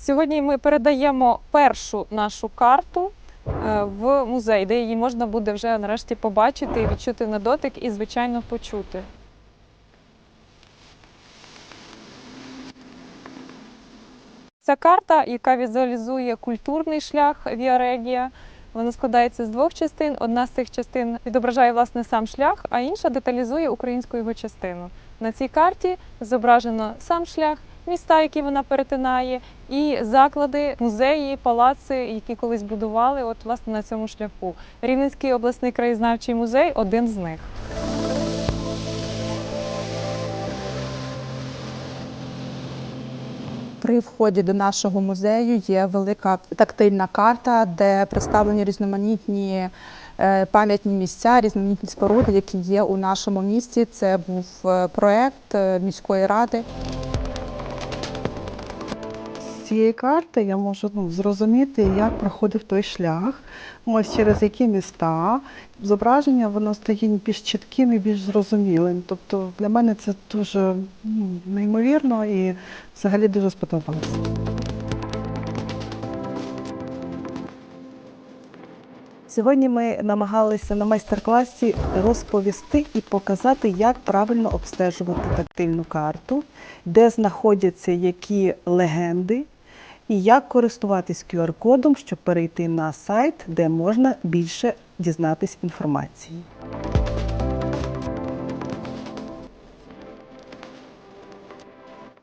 Сьогодні ми передаємо першу нашу карту е, в музей, де її можна буде вже нарешті побачити, відчути на дотик і, звичайно, почути. Ця карта, яка візуалізує культурний шлях Віарегія, вона складається з двох частин. Одна з цих частин відображає власне сам шлях, а інша деталізує українську його частину. На цій карті зображено сам шлях, міста, які вона перетинає, і заклади, музеї, палаци, які колись будували, от власне на цьому шляху. Рівненський обласний краєзнавчий музей один з них. При вході до нашого музею є велика тактильна карта, де представлені різноманітні е, пам'ятні місця, різноманітні споруди, які є у нашому місті. Це був е, проект е, міської ради. Цієї карти я можу ну, зрозуміти, як проходив той шлях, ось через які міста. Зображення воно стає більш чітким і більш зрозумілим. Тобто для мене це дуже ну, неймовірно і взагалі дуже сподобалося. Сьогодні ми намагалися на майстер-класі розповісти і показати, як правильно обстежувати тактильну карту, де знаходяться які легенди, і як користуватись QR-кодом, щоб перейти на сайт, де можна більше дізнатись інформації.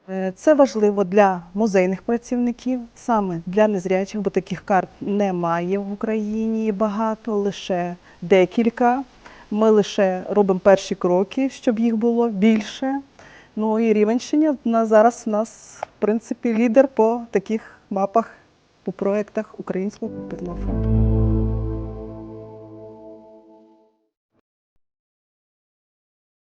Е, Це важливо для музейних працівників, саме для незрячих, бо таких карт немає в Україні багато, лише декілька. Ми лише робимо перші кроки, щоб їх було більше. Ну і Рівенщина на зараз у нас, в принципі, лідер по таких мапах, по проєктах Українського фонду.